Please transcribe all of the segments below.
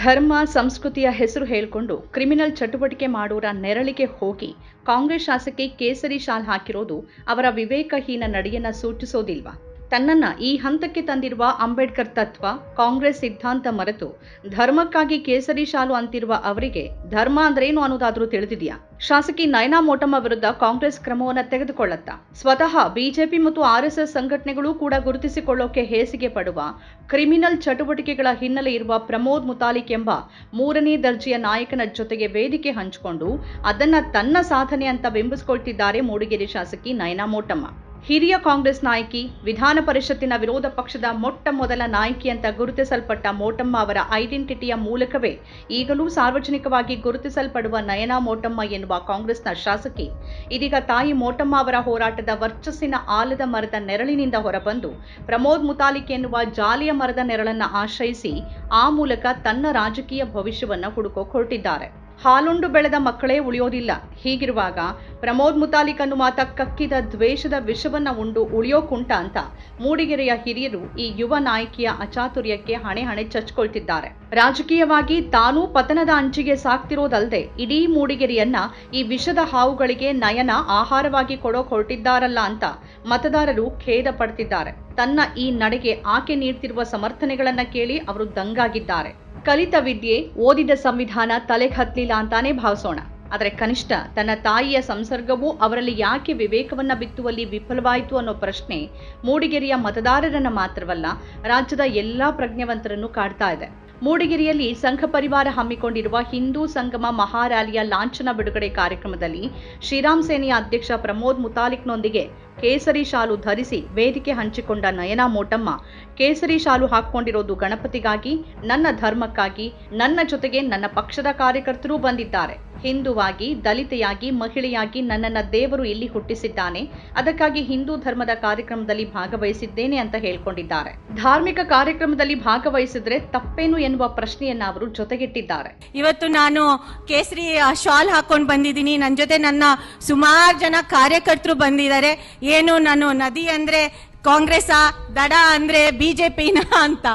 ಧರ್ಮ, ಸಂಸ್ಕೃತಿಯ ಹೆಸರು ಹೇಳಿಕೊಂಡು ಕ್ರಿಮಿನಲ್ ಚಟುವಟಿಕೆ ಮಾಡೋರ ನೆರಳಿಗೆ ಹೋಗಿ ಕಾಂಗ್ರೆಸ್ ಶಾಸಕಿ ಕೇಸರಿ ಶಾಲ್ ಹಾಕಿರೋದು ಅವರ ವಿವೇಕಹೀನ ನಡೆಯನ್ನು ಸೂಚಿಸೋದಿಲ್ವಾ? ತನ್ನನ್ನ ಈ ಹಂತಕ್ಕೆ ತಂದಿರುವ ಅಂಬೇಡ್ಕರ್ ತತ್ವ ಕಾಂಗ್ರೆಸ್ ಸಿದ್ಧಾಂತ ಮರೆತು ಧರ್ಮಕ್ಕಾಗಿ ಕೇಸರಿ ಶಾಲು ಅಂತಿರುವ ಅವರಿಗೆ ಧರ್ಮ ಅಂದ್ರೇನು ಅನ್ನೋದಾದ್ರೂ ತಿಳಿದಿದೆಯಾ? ಶಾಸಕಿ ನಯನಾ ಮೋಟಮ್ಮ ವಿರುದ್ಧ ಕಾಂಗ್ರೆಸ್ ಕ್ರಮವನ್ನು ತೆಗೆದುಕೊಳ್ಳುತ್ತಾ? ಸ್ವತಃ ಬಿಜೆಪಿ ಮತ್ತು ಆರ್ಎಸ್ಎಸ್ ಸಂಘಟನೆಗಳು ಕೂಡ ಗುರುತಿಸಿಕೊಳ್ಳೋಕೆ ಹೇಸಿಗೆ ಪಡುವ ಕ್ರಿಮಿನಲ್ ಚಟುವಟಿಕೆಗಳ ಹಿನ್ನೆಲೆ ಇರುವ ಪ್ರಮೋದ್ ಮುತಾಲಿಕ್ ಎಂಬ ಮೂರನೇ ದರ್ಜೆಯ ನಾಯಕನ ಜೊತೆಗೆ ವೇದಿಕೆ ಹಂಚಿಕೊಂಡು ಅದನ್ನ ತನ್ನ ಸಾಧನೆ ಅಂತ ಬಿಂಬಿಸಿಕೊಳ್ತಿದ್ದಾರೆ ಮೂಡಿಗೆರೆ ಶಾಸಕಿ ನಯನಾ ಮೋಟಮ್ಮ. ಹಿರಿಯ ಕಾಂಗ್ರೆಸ್ ನಾಯಕಿ ವಿಧಾನ ಪರಿಷತ್ತಿನ ವಿರೋಧ ಪಕ್ಷದ ಮೊಟ್ಟ ಮೊದಲ ನಾಯಕಿ ಅಂತ ಗುರುತಿಸಲ್ಪಟ್ಟ ಮೋಟಮ್ಮ ಅವರ ಐಡೆಂಟಿಟಿಯ ಮೂಲಕವೇ ಈಗಲೂ ಸಾರ್ವಜನಿಕವಾಗಿ ಗುರುತಿಸಲ್ಪಡುವ ನಯನಾ ಮೋಟಮ್ಮ ಎನ್ನುವ ಕಾಂಗ್ರೆಸ್ನ ಶಾಸಕಿ. ಇದೀಗ ತಾಯಿ ಮೋಟಮ್ಮ ಅವರ ಹೋರಾಟದ ವರ್ಚಸ್ಸಿನ ಆಲದ ಮರದ ನೆರಳಿನಿಂದ ಹೊರಬಂದು ಪ್ರಮೋದ್ ಮುತಾಲಿಕ್ ಎನ್ನುವ ಜಾಲಿಯ ಮರದ ನೆರಳನ್ನ ಆಶ್ರಯಿಸಿ ಆ ಮೂಲಕ ತನ್ನ ರಾಜಕೀಯ ಭವಿಷ್ಯವನ್ನ ಹುಡುಕೋಕ್ ಹೊರಟಿದ್ದಾರೆ. ಹಾಲುಂಡು ಬೆಳೆದ ಮಕ್ಕಳೇ ಉಳಿಯೋದಿಲ್ಲ. ಹೀಗಿರುವಾಗ ಪ್ರಮೋದ್ ಮುತಾಲಿಕನ್ನು ಮಾತ ಕಕ್ಕಿದ ದ್ವೇಷದ ವಿಷವನ್ನ ಉಂಡು ಉಳಿಯೋಕುಂಟ ಅಂತ ಮೂಡಿಗೆರೆಯ ಹಿರಿಯರು ಈ ಯುವ ನಾಯಕಿಯ ಅಚಾತುರ್ಯಕ್ಕೆ ಹಣೆ ಹಣೆ ಚಚ್ಕೊಳ್ತಿದ್ದಾರೆ. ರಾಜಕೀಯವಾಗಿ ತಾನೂ ಪತನದ ಅಂಚಿಗೆ ಸಾಕ್ತಿರೋದಲ್ಲದೆ ಇಡೀ ಮೂಡಿಗೆರೆಯನ್ನ ಈ ವಿಷದ ಹಾವುಗಳಿಗೆ ನಯನ ಆಹಾರವಾಗಿ ಕೊಡೋ ಹೊರಟಿದ್ದಾರಲ್ಲ ಅಂತ ಮತದಾರರು ಖೇದ ಪಡ್ತಿದ್ದಾರೆ. ತನ್ನ ಈ ನಡೆಗೆ ಆಕೆ ನೀಡ್ತಿರುವ ಸಮರ್ಥನೆಗಳನ್ನ ಕೇಳಿ ಅವರು ದಂಗಾಗಿದ್ದಾರೆ. ಕಲಿತ ವಿದ್ಯೆ, ಓದಿದ ಸಂವಿಧಾನ ತಲೆಗೆ ಹತ್ತಲಿಲ್ಲ ಅಂತಾನೆ ಭಾವಿಸೋಣ. ಆದರೆ ಕನಿಷ್ಠ ತನ್ನ ತಾಯಿಯ ಸಂಸರ್ಗವೂ ಅವರಲ್ಲಿ ಯಾಕೆ ವಿವೇಕವನ್ನ ಬಿತ್ತುವಲ್ಲಿ ವಿಫಲವಾಯಿತು ಅನ್ನೋ ಪ್ರಶ್ನೆ ಮೂಡಿಗೆರೆಯ ಮತದಾರರನ್ನ ಮಾತ್ರವಲ್ಲ ರಾಜ್ಯದ ಎಲ್ಲಾ ಪ್ರಜ್ಞಾವಂತರನ್ನು ಕಾಡ್ತಾ ಇದೆ. ಮೂಡಿಗೆರೆಯಲ್ಲಿ ಸಂಘ ಪರಿವಾರ ಹಮ್ಮಿಕೊಂಡಿರುವ ಹಿಂದೂ ಸಂಗಮ ಮಹಾರ್ಯಾಲಿಯ ಲಾಂಛನ ಬಿಡುಗಡೆ ಕಾರ್ಯಕ್ರಮದಲ್ಲಿ ಶ್ರೀರಾಮ್ ಸೇನೆಯ ಅಧ್ಯಕ್ಷ ಪ್ರಮೋದ್ ಮುತಾಲಿಕ್ನೊಂದಿಗೆ ಕೇಸರಿ ಶಾಲು ಧರಿಸಿ ವೇದಿಕೆ ಹಂಚಿಕೊಂಡ ನಯನಾ ಮೋಟಮ್ಮ, ಕೇಸರಿ ಶಾಲು ಹಾಕಿಕೊಂಡಿರೋದು ಗಣಪತಿಗಾಗಿ, ನನ್ನ ಧರ್ಮಕ್ಕಾಗಿ, ನನ್ನ ಜೊತೆಗೆ ನನ್ನ ಪಕ್ಷದ ಕಾರ್ಯಕರ್ತರು ಬಂದಿದ್ದಾರೆ. ಹಿಂದುವಾಗಿ, ದಲಿತೆಯಾಗಿ, ಮಹಿಳೆಯಾಗಿ ನನ್ನನ್ನ ದೇವರು ಇಲ್ಲಿ ಹುಟ್ಟಿಸಿದ್ದಾನೆ. ಅದಕ್ಕಾಗಿ ಹಿಂದೂ ಧರ್ಮದ ಕಾರ್ಯಕ್ರಮದಲ್ಲಿ ಭಾಗವಹಿಸಿದ್ದೇನೆ ಅಂತ ಹೇಳ್ಕೊಂಡಿದ್ದಾರೆ. ಧಾರ್ಮಿಕ ಕಾರ್ಯಕ್ರಮದಲ್ಲಿ ಭಾಗವಹಿಸಿದ್ರೆ ತಪ್ಪೇನು ಎನ್ನುವ ಪ್ರಶ್ನೆಯನ್ನ ಅವರು ಜೊತೆಗಿಟ್ಟಿದ್ದಾರೆ. ಇವತ್ತು ನಾನು ಕೇಸರಿ ಶಾಲ್ ಹಾಕೊಂಡು ಬಂದಿದ್ದೀನಿ. ನನ್ನ ಜೊತೆ ನನ್ನ ಸುಮಾರು ಜನ ಕಾರ್ಯಕರ್ತರು ಬಂದಿದ್ದಾರೆ. ಏನು ನಾನು ನದಿ ಅಂದ್ರೆ ಕಾಂಗ್ರೆಸ್ ದಡ ಅಂದ್ರೆ ಬಿಜೆಪಿನ ಅಂತ.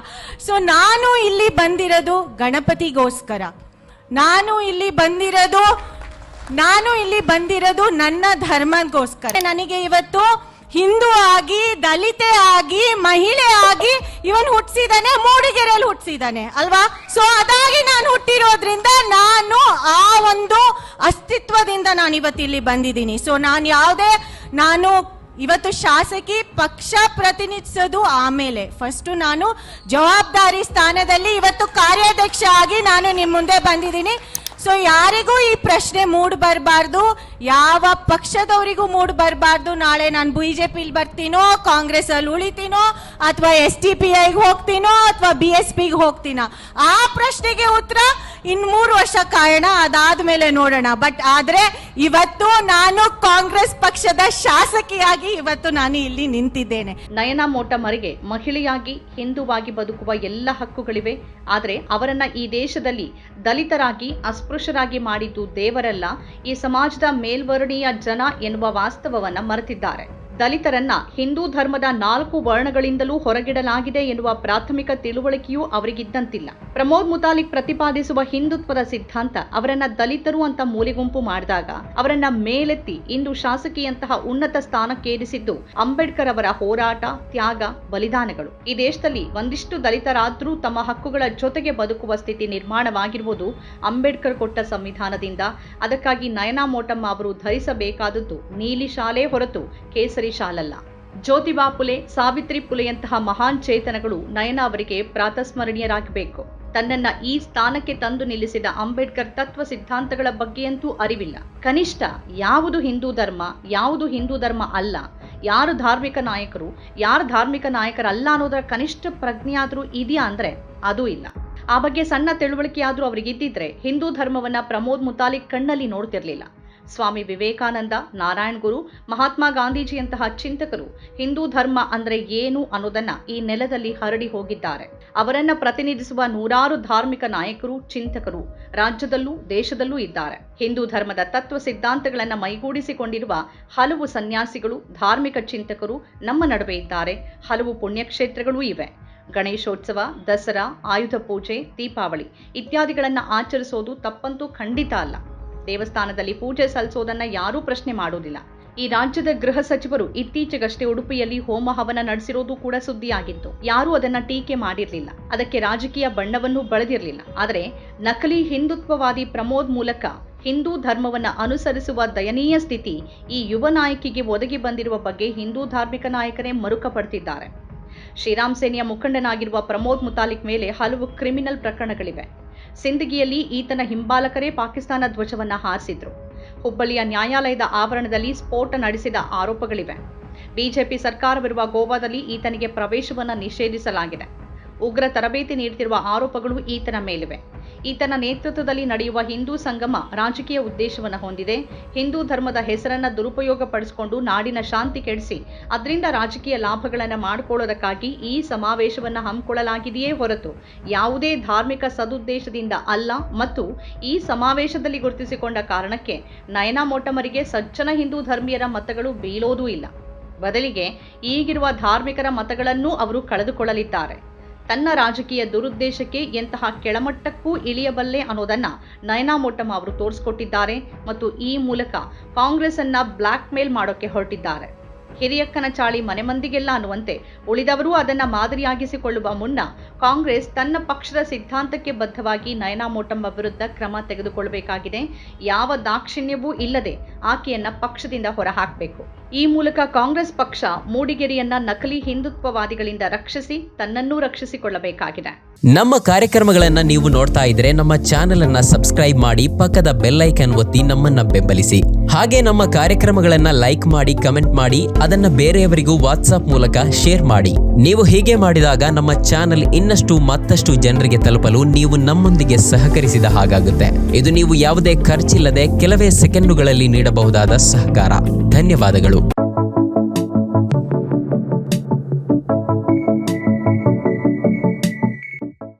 ಸೊ ನಾನು ಇಲ್ಲಿ ಬಂದಿರೋದು ಗಣಪತಿಗೋಸ್ಕರ. ನಾನು ಇಲ್ಲಿ ಬಂದಿರೋದು, ನಾನು ಇಲ್ಲಿ ಬಂದಿರೋದು ನನ್ನ ಧರ್ಮಗೋಸ್ಕರ. ನನಗೆ ಇವತ್ತು ಹಿಂದೂ ಆಗಿ, ದಲಿತೆ ಆಗಿ, ಮಹಿಳೆ ಆಗಿ ಇವನ್ ಹುಟ್ಟಿಸಿದಾನೆ ಮೂಡಿಗೆರೆಯಲ್ಲಿ ಹುಟ್ಟಿಸಿದಾನೆ, ಅಲ್ವಾ? ಸೊ ಅದಾಗಿ ನಾನು ಹುಟ್ಟಿರೋದ್ರಿಂದ ನಾನು ಆ ಒಂದು ಅಸ್ತಿತ್ವದಿಂದ ನಾನು ಇವತ್ತು ಇಲ್ಲಿ ಬಂದಿದ್ದೀನಿ. ಸೊ ನಾನು ಯಾವುದೇ, ನಾನು ಇವತ್ತು ಶಾಸಕಿ ಪಕ್ಷ ಪ್ರತಿನಿಧಿಸೋದು ಆಮೇಲೆ. ಫಸ್ಟ್ ನಾನು ಜವಾಬ್ದಾರಿ ಸ್ಥಾನದಲ್ಲಿ ಇವತ್ತು ಕಾರ್ಯಾಧ್ಯಕ್ಷ ಆಗಿ ನಾನು ನಿಮ್ಮ ಮುಂದೆ ಬಂದಿದ್ದೀನಿ. ಸೊ ಯಾರಿಗೂ ಈ ಪ್ರಶ್ನೆ ಮೂಡ್ ಬರಬಾರ್ದು, ಯಾವ ಪಕ್ಷದವರಿಗೂ ಮೂಡ್ ಬರಬಾರ್ದು, ನಾಳೆ ನಾನು ಬಿಜೆಪಿಲಿ ಬರ್ತೀನೋ ಕಾಂಗ್ರೆಸ್ ಅಲ್ಲಿ ಉಳಿತೀನೋ, ಅಥವಾ ಎಸ್ ಟಿ ಪಿ ಐಗೆ ಹೋಗ್ತೀನೋ, ಅಥವಾ ಬಿ ಎಸ್ ಪಿಗೆ ಹೋಗ್ತೀನೋ? ಆ ಪ್ರಶ್ನೆಗೆ ಉತ್ತರ ಇನ್ ಮೂರು ವರ್ಷ ಕಾರಣ ಅದಾದ ಮೇಲೆ ನೋಡೋಣ. ಬಟ್ ಆದ್ರೆ ಇವತ್ತು ನಾನು ಕಾಂಗ್ರೆಸ್ ಪಕ್ಷದ ಶಾಸಕಿಯಾಗಿ ಇವತ್ತು ನಾನು ಇಲ್ಲಿ ನಿಂತಿದ್ದೇನೆ. ನಯನ ಮೋಟಮರಿಗೆ ಮಹಿಳೆಯಾಗಿ ಹಿಂದುವಾಗಿ ಬದುಕುವ ಎಲ್ಲ ಹಕ್ಕುಗಳಿವೆ. ಆದರೆ ಅವರನ್ನ ಈ ದೇಶದಲ್ಲಿ ದಲಿತರಾಗಿ, ಅಸ್ಪೃಶ್ಯರಾಗಿ ಮಾಡಿದ್ದು ದೇವರಲ್ಲ. ಈ ಸಮಾಜದ ಮೇಲ್ವರ್ಣೀಯ ಜನ ಎನ್ನುವ ವಾಸ್ತವವನ್ನ ಮರೆತಿದ್ದಾರೆ. ದಲಿತರನ್ನ ಹಿಂದೂ ಧರ್ಮದ ನಾಲ್ಕು ವರ್ಣಗಳಿಂದಲೂ ಹೊರಗಿಡಲಾಗಿದೆ ಎನ್ನುವ ಪ್ರಾಥಮಿಕ ತಿಳುವಳಿಕೆಯೂ ಅವರಿಗಿದ್ದಂತಿಲ್ಲ. ಪ್ರಮೋದ್ ಮುತಾಲಿಕ್ ಪ್ರತಿಪಾದಿಸುವ ಹಿಂದುತ್ವದ ಸಿದ್ಧಾಂತ ಅವರನ್ನ ದಲಿತರು ಅಂತ ಮೂಲೆಗುಂಪು ಮಾಡಿದಾಗ ಅವರನ್ನ ಮೇಲೆತ್ತಿ ಇಂದು ಶಾಸಕಿಯಂತಹ ಉನ್ನತ ಸ್ಥಾನಕ್ಕೇರಿಸಿದ್ದು ಅಂಬೇಡ್ಕರ್ ಅವರ ಹೋರಾಟ, ತ್ಯಾಗ, ಬಲಿದಾನಗಳು. ಈ ದೇಶದಲ್ಲಿ ಒಂದಿಷ್ಟು ದಲಿತರಾದ್ರೂ ತಮ್ಮ ಹಕ್ಕುಗಳ ಜೊತೆಗೆ ಬದುಕುವ ಸ್ಥಿತಿ ನಿರ್ಮಾಣವಾಗಿರುವುದು ಅಂಬೇಡ್ಕರ್ ಕೊಟ್ಟ ಸಂವಿಧಾನದಿಂದ. ಅದಕ್ಕಾಗಿ ನಯನಾ ಮೋಟಮ್ಮ ಅವರು ಧರಿಸಬೇಕಾದದ್ದು ನೀಲಿ ಶಾಲೆ ಹೊರತು ಕೇಸರಿ ಶಾಲಲ್ಲ. ಜ್ಯೋತಿಬಾ ಪುಲೆ, ಸಾವಿತ್ರಿ ಪುಲೆಯಂತಹ ಮಹಾನ್ ಚೇತನಗಳು ನಯನ ಅವರಿಗೆ ಪ್ರಾತಸ್ಮರಣೀಯರಾಗಬೇಕು. ತನ್ನನ್ನ ಈ ಸ್ಥಾನಕ್ಕೆ ತಂದು ನಿಲ್ಲಿಸಿದ ಅಂಬೇಡ್ಕರ್ ತತ್ವ ಸಿದ್ಧಾಂತಗಳ ಬಗ್ಗೆಯಂತೂ ಅರಿವಿಲ್ಲ. ಕನಿಷ್ಠ ಯಾವುದು ಹಿಂದೂ ಧರ್ಮ, ಯಾವುದು ಹಿಂದೂ ಧರ್ಮ ಅಲ್ಲ, ಯಾರು ಧಾರ್ಮಿಕ ನಾಯಕರು, ಯಾರು ಧಾರ್ಮಿಕ ನಾಯಕರಲ್ಲ ಅನ್ನೋದರ ಕನಿಷ್ಠ ಪ್ರಜ್ಞೆಯಾದರೂ ಇದೆಯಾ ಅಂದ್ರೆ ಅದೂ ಇಲ್ಲ. ಆ ಬಗ್ಗೆ ಸಣ್ಣ ತಿಳುವಳಿಕೆಯಾದರೂ ಅವರಿಗಿದ್ದಿದ್ರೆ ಹಿಂದೂ ಧರ್ಮವನ್ನ ಪ್ರಮೋದ್ ಮುತಾಲಿಕ್ ಕಣ್ಣಲ್ಲಿ ನೋಡ್ತಿರ್ಲಿಲ್ಲ. ಸ್ವಾಮಿ ವಿವೇಕಾನಂದ, ನಾರಾಯಣ್ ಗುರು, ಮಹಾತ್ಮ ಗಾಂಧೀಜಿಯಂತಹ ಚಿಂತಕರು, ಹಿಂದೂ ಧರ್ಮ ಅಂದರೆ ಏನು ಅನ್ನೋದನ್ನ ಈ ನೆಲದಲ್ಲಿ ಹರಡಿ ಹೋಗಿದ್ದಾರೆ. ಅವರನ್ನ ಪ್ರತಿನಿಧಿಸುವ ನೂರಾರು ಧಾರ್ಮಿಕ ನಾಯಕರು, ಚಿಂತಕರು ರಾಜ್ಯದಲ್ಲೂ ದೇಶದಲ್ಲೂ ಇದ್ದಾರೆ. ಹಿಂದೂ ಧರ್ಮದ ತತ್ವ ಸಿದ್ಧಾಂತಗಳನ್ನು ಮೈಗೂಡಿಸಿಕೊಂಡಿರುವ ಹಲವು ಸನ್ಯಾಸಿಗಳು, ಧಾರ್ಮಿಕ ಚಿಂತಕರು ನಮ್ಮ ನಡುವೆ ಇದ್ದಾರೆ. ಹಲವು ಪುಣ್ಯಕ್ಷೇತ್ರಗಳೂ ಇವೆ. ಗಣೇಶೋತ್ಸವ, ದಸರಾ, ಆಯುಧ ಪೂಜೆ, ದೀಪಾವಳಿ ಇತ್ಯಾದಿಗಳನ್ನು ಆಚರಿಸೋದು ತಪ್ಪಂತೂ ಖಂಡಿತ ಅಲ್ಲ. ದೇವಸ್ಥಾನದಲ್ಲಿ ಪೂಜೆ ಸಲ್ಲಿಸೋದನ್ನ ಯಾರೂ ಪ್ರಶ್ನೆ ಮಾಡೋದಿಲ್ಲ. ಈ ರಾಜ್ಯದ ಗೃಹ ಸಚಿವರು ಇತ್ತೀಚೆಗಷ್ಟೇ ಉಡುಪಿಯಲ್ಲಿ ಹೋಮ ಹವನ ನಡೆಸಿರೋದು ಕೂಡ ಸುದ್ದಿಯಾಗಿತ್ತು. ಯಾರೂ ಅದನ್ನ ಟೀಕೆ ಮಾಡಿರಲಿಲ್ಲ. ಅದಕ್ಕೆ ರಾಜಕೀಯ ಬಣ್ಣವನ್ನು ಬಳದಿರಲಿಲ್ಲ. ಆದರೆ ನಕಲಿ ಹಿಂದುತ್ವವಾದಿ ಪ್ರಮೋದ್ ಮೂಲಕ ಹಿಂದೂ ಧರ್ಮವನ್ನ ಅನುಸರಿಸುವ ದಯನೀಯ ಸ್ಥಿತಿ ಈ ಯುವ ನಾಯಕಿಗೆ ಒದಗಿ ಬಂದಿರುವ ಬಗ್ಗೆ ಹಿಂದೂ ಧಾರ್ಮಿಕ ನಾಯಕರೇ ಮರುಕಪಡ್ತಿದ್ದಾರೆ. ಶ್ರೀರಾಮ್ ಸೇನೆಯ ಮುಖಂಡನಾಗಿರುವ ಪ್ರಮೋದ್ ಮುತಾಲಿಕ್ ಮೇಲೆ ಹಲವು ಕ್ರಿಮಿನಲ್ ಪ್ರಕರಣಗಳಿವೆ. ಸಿಂದಗಿಯಲ್ಲಿ ಈತನ ಹಿಂಬಾಲಕರೇ ಪಾಕಿಸ್ತಾನ ಧ್ವಜವನ್ನ ಹಾರಿಸಿದ್ರು. ಹುಬ್ಬಳ್ಳಿಯ ನ್ಯಾಯಾಲಯದ ಆವರಣದಲ್ಲಿ ಸ್ಫೋಟ ನಡೆಸಿದ ಆರೋಪಗಳಿವೆ. ಬಿಜೆಪಿ ಸರ್ಕಾರವಿರುವ ಗೋವಾದಲ್ಲಿ ಈತನಿಗೆ ಪ್ರವೇಶವನ್ನ ನಿಷೇಧಿಸಲಾಗಿದೆ. ಉಗ್ರ ತರಬೇತಿ ನೀಡುತ್ತಿರುವ ಆರೋಪಗಳು ಈತನ ಮೇಲಿವೆ. ಈತನ ನೇತೃತ್ವದಲ್ಲಿ ನಡೆಯುವ ಹಿಂದೂ ಸಂಗಮ ರಾಜಕೀಯ ಉದ್ದೇಶವನ್ನು ಹೊಂದಿದೆ. ಹಿಂದೂ ಧರ್ಮದ ಹೆಸರನ್ನು ದುರುಪಯೋಗ ಪಡಿಸಿಕೊಂಡು ನಾಡಿನ ಶಾಂತಿ ಕೆಡಿಸಿ ಅದರಿಂದ ರಾಜಕೀಯ ಲಾಭಗಳನ್ನು ಮಾಡಿಕೊಳ್ಳೋದಕ್ಕಾಗಿ ಈ ಸಮಾವೇಶವನ್ನು ಹಮ್ಮಿಕೊಳ್ಳಲಾಗಿದೆಯೇ ಹೊರತು ಯಾವುದೇ ಧಾರ್ಮಿಕ ಸದುದ್ದೇಶದಿಂದ ಅಲ್ಲ ಮತ್ತು ಈ ಸಮಾವೇಶದಲ್ಲಿ ಗುರುತಿಸಿಕೊಂಡ ಕಾರಣಕ್ಕೆ ನಯನಾ ಮೊಟ್ಟಮರಿಗೆ ಸಜ್ಜನ ಹಿಂದೂ ಧರ್ಮೀಯರ ಮತಗಳು ಬೀಳೋದೂ ಇಲ್ಲ. ಬದಲಿಗೆ ಈಗಿರುವ ಧಾರ್ಮಿಕರ ಮತಗಳನ್ನೂ ಅವರು ಕಳೆದುಕೊಳ್ಳಲಿದ್ದಾರೆ. ತನ್ನ ರಾಜಕೀಯ ದುರುದ್ದೇಶಕ್ಕೆ ಎಂತಹ ಕೆಳಮಟ್ಟಕ್ಕೂ ಇಳಿಯಬಲ್ಲೆ ಅನ್ನೋದನ್ನು ನಯನಾ ಮೋಟಮ್ಮ ಅವರು ತೋರಿಸ್ಕೊಟ್ಟಿದ್ದಾರೆ ಮತ್ತು ಈ ಮೂಲಕ ಕಾಂಗ್ರೆಸ್ ಅನ್ನ ಬ್ಲಾಕ್ ಮೇಲ್ ಮಾಡೋಕೆ ಹೊರಟಿದ್ದಾರೆ. ಹಿರಿಯಕ್ಕನ ಚಾಳಿ ಮನೆ ಮಂದಿಗೆಲ್ಲ ಅನ್ನುವಂತೆ ಉಳಿದವರು ಅದನ್ನ ಮಾದರಿಯಾಗಿಸಿಕೊಳ್ಳುವ ಮುನ್ನ ಕಾಂಗ್ರೆಸ್ ತನ್ನ ಪಕ್ಷದ ಸಿದ್ಧಾಂತಕ್ಕೆ ಬದ್ಧವಾಗಿ ನಯನಾ ಮೋಟಮ್ಮ ವಿರುದ್ಧ ಕ್ರಮ ತೆಗೆದುಕೊಳ್ಳಬೇಕಾಗಿದೆ ಯಾವ ದಾಕ್ಷಿಣ್ಯವೂ ಇಲ್ಲದೆ ಆಕೆಯನ್ನ ಪಕ್ಷದಿಂದ ಹೊರಹಾಕಬೇಕು. ಈ ಮೂಲಕ ಕಾಂಗ್ರೆಸ್ ಪಕ್ಷ ಮೂಡಿಗೆರೆಯನ್ನ ನಕಲಿ ಹಿಂದುತ್ವವಾದಿಗಳಿಂದ ರಕ್ಷಿಸಿ ತನ್ನನ್ನೂ ರಕ್ಷಿಸಿಕೊಳ್ಳಬೇಕಾಗಿದೆ. ನಮ್ಮ ಕಾರ್ಯಕ್ರಮಗಳನ್ನ ನೀವು ನೋಡ್ತಾ ಇದ್ರೆ ನಮ್ಮ ಚಾನೆಲ್ ಅನ್ನ ಸಬ್ಸ್ಕ್ರೈಬ್ ಮಾಡಿ ಪಕ್ಕದ ಬೆಲ್ ಐಕನ್ ಒತ್ತಿ ನಮ್ಮನ್ನ ಬೆಂಬಲಿಸಿ. ಹಾಗೆ ನಮ್ಮ ಕಾರ್ಯಕ್ರಮಗಳನ್ನ ಲೈಕ್ ಮಾಡಿ, ಕಮೆಂಟ್ ಮಾಡಿ, ಅದನ್ನ ಬೇರೆಯವರಿಗೂ ವಾಟ್ಸ್ಆಪ್ ಮೂಲಕ ಶೇರ್ ಮಾಡಿ. ನೀವು ಹೀಗೆ ಮಾಡಿದಾಗ ನಮ್ಮ ಚಾನೆಲ್ ಇನ್ನಷ್ಟು ಮತ್ತಷ್ಟು ಜನರಿಗೆ ತಲುಪಲು ನೀವು ನಮ್ಮೊಂದಿಗೆ ಸಹಕರಿಸಿದ ಹಾಗಾಗುತ್ತೆ. ಇದು ನೀವು ಯಾವುದೇ ಖರ್ಚಿಲ್ಲದೆ ಕೆಲವೇ ಸೆಕೆಂಡುಗಳಲ್ಲಿ ನೀಡಬಹುದಾದ ಸಹಕಾರ. ಧನ್ಯವಾದಗಳು.